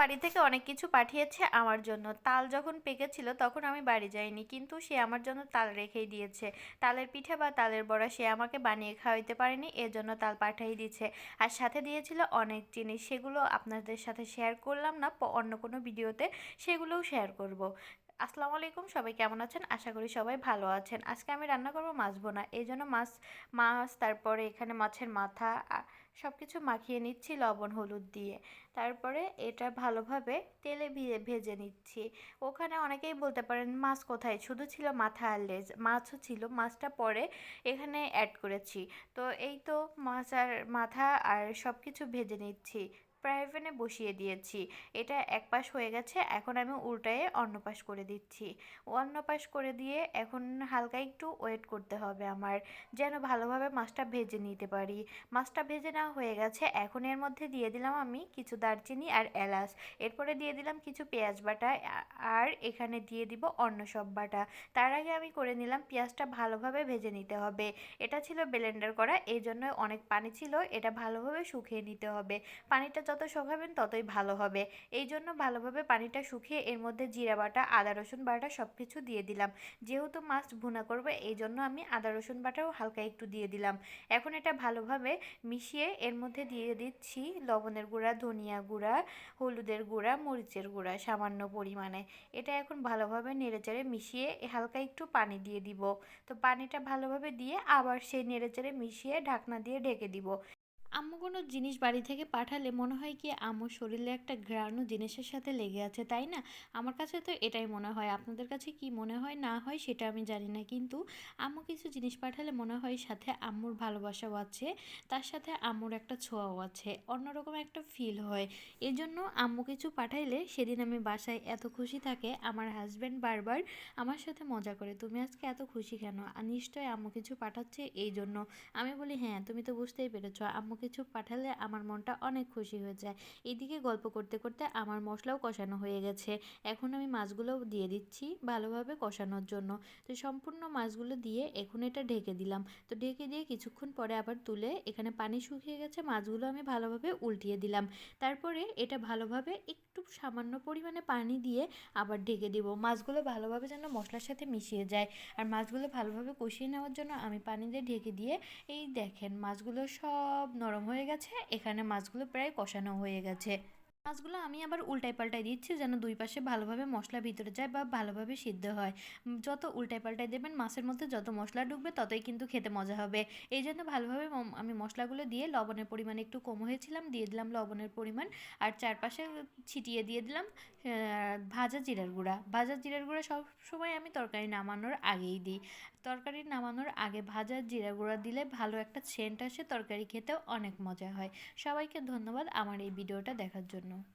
বাড়ি থেকে অনেক কিছু পাঠিয়েছে আমার জন্য। তাল যখন পেকেছিল তখন আমি বাড়ি যাইনি, কিন্তু সে আমার জন্য তাল রেখেই দিয়েছে। তালের পিঠা বা তালের বড়া সে আমাকে বানিয়ে খাওয়াইতে পারেনি এর জন্য তাল পাঠিয়ে দিয়েছে। আর সাথে দিয়েছিল অনেক জিনিস, সেগুলো আপনাদের সাথে শেয়ার করলাম না অন্য কোনো ভিডিওতে সেগুলোও শেয়ার করব। আসসালামু আলাইকুম, সবাই কেমন আছেন? আশা করি সবাই ভালো আছেন। আজকে আমি রান্না করব মাছ বোনা এই জন্য মাছ মাছ, তারপরে এখানে মাছের মাথা সব কিছু মাখিয়ে নিচ্ছি লবণ, হলুদ দিয়ে। তারপরে এটা ভালোভাবে তেলে ভিজে নিচ্ছি। ওখানে অনেকেই বলতে পারেন, মাছ কোথায়? শুধু ছিল মাথা আর লেজ। মাছও ছিল। মাছটা পরে এখানে অ্যাড করেছি। তো এই তো মাছ আর মাথা আর সব কিছু ভেজে নিচ্ছি। ফ্রাই প্যানে বসিয়ে দিয়েছি। এটা এক পাশ হয়ে গেছে, এখন আমি উল্টায়ে অন্য পাশ করে দিচ্ছি। অন্য পাশ করে দিয়ে এখন হালকা একটু ওয়েট করতে হবে আমার, যেন ভালোভাবে মাছটা ভেজে নিতে পারি। মাছটা ভেজে নেওয়া হয়ে গেছে, এখন এর মধ্যে দিয়ে দিলাম আমি কিছু দারচিনি আর এলাচ। এরপরে দিয়ে দিলাম কিছু পেঁয়াজ বাটা, আর এখানে দিয়ে দিব অন্য সব বাটা। তার আগে আমি করে নিলাম পেঁয়াজটা ভালোভাবে ভেজে নিতে হবে। এটা ছিল ব্লেন্ডার করা এই জন্য অনেক পানি ছিল, এটা ভালোভাবে শুকিয়ে নিতে হবে। পানিটা যত শুকাবেন ততই ভালো হবে। এই জন্য ভালোভাবে পানিটা শুকিয়ে এর মধ্যে জিরা বাটা, আদা, রসুন বাটা সব কিছু দিয়ে দিলাম। যেহেতু মাছ ভুনা করবে, এই জন্য আমি আদা, রসুন বাটাও হালকা একটু দিয়ে দিলাম। এখন এটা ভালোভাবে মিশিয়ে এর মধ্যে দিয়ে দিচ্ছি লবণের গুঁড়া, ধনিয়া গুঁড়া, হলুদের গুঁড়া, মরিচের গুঁড়া সামান্য পরিমাণে। এটা এখন ভালোভাবে নেড়েচেড়ে মিশিয়ে হালকা একটু পানি দিয়ে দিব। তো পানিটা ভালোভাবে দিয়ে আবার সেই নেড়েচেড়ে মিশিয়ে ঢাকনা দিয়ে ঢেকে দিব। আম্মু কোনো জিনিস বাড়ি থেকে পাঠালে মনে হয় কি আম্মুর শরীরে একটা ঘ্রাণু জিনিসের সাথে লেগে আছে, তাই না? আমার কাছে তো এটাই মনে হয়। আপনাদের কাছে কি মনে হয়? না হয় সেটা আমি জানি না। কিন্তু আম্মু কিছু জিনিস পাঠালে মনে হয় সাথে আম্মুর ভালোবাসাও আছে, তার সাথে আম্মুর একটা ছোঁয়াও আছে, অন্যরকম একটা ফিল হয়। এই জন্য আম্মু কিছু পাঠাইলে সেদিন আমি বাসায় এত খুশি থাকে, আমার হাজব্যান্ড বারবার আমার সাথে মজা করে, তুমি আজকে এত খুশি কেন? নিশ্চয়ই আম্মু কিছু পাঠাচ্ছে এই জন্য আমি বলি হ্যাঁ তুমি তো বুঝতেই পেরেছ, আম্মু কিছু পাঠালে আমার মনটা অনেক খুশি হয়ে যায়। এদিকে গল্প করতে করতে আমার মশলাও কষানো হয়ে গেছে। এখন আমি মাছগুলো দিয়ে দিচ্ছি ভালোভাবে কষানোর জন্য। তো সম্পূর্ণ মাছগুলো দিয়ে এখন এটা ঢেকে দিলাম। তো ঢেকে দিয়ে কিছুক্ষণ পরে আবার তুলে এখানে পানি শুকিয়ে গেছে, মাছগুলো আমি ভালোভাবে উল্টিয়ে দিলাম। তারপরে এটা ভালোভাবে একটু সামান্য পরিমাণে পানি দিয়ে আবার ঢেকে দিব। মাছগুলো ভালোভাবে যেন মশলার সাথে মিশিয়ে যায়। আর মাছগুলো ভালোভাবে কষিয়ে নেওয়ার জন্য আমি পানি দিয়ে ঢেকে দিয়ে, এই দেখেন মাছগুলো সব নরম হয়ে গেছে। এখানে মাছগুলো প্রায় কষানো হয়ে গেছে। মাছগুলো আমি আবার উল্টাই পাল্টাই দিচ্ছি যেন দুই পাশে ভালোভাবে মশলা ভিতরে যায় বা ভালোভাবে সিদ্ধ হয়। যত উল্টাই পাল্টাই দেবেন মাছের মধ্যে যত মশলা ঢুকবে ততই কিন্তু খেতে মজা হবে। এই জন্য ভালোভাবে আমি মশলাগুলো দিয়ে লবণের পরিমাণ একটু কম হয়েছিলাম, দিয়ে দিলাম লবণের পরিমাণ। আর চারপাশে ছিটিয়ে দিয়ে দিলাম ভাজা জিরার গুঁড়া। ভাজা জিরার গুঁড়া সব সময় আমি তরকারি নামানোর আগেই দিই। তরকারি নামানোর আগে ভাজা জিরা গুঁড়া দিলে ভালো একটা সেন্ট আসে, তরকারি খেতেও অনেক মজা হয়। সবাইকে ধন্যবাদ আমার এই ভিডিওটা দেখার জন্য। no.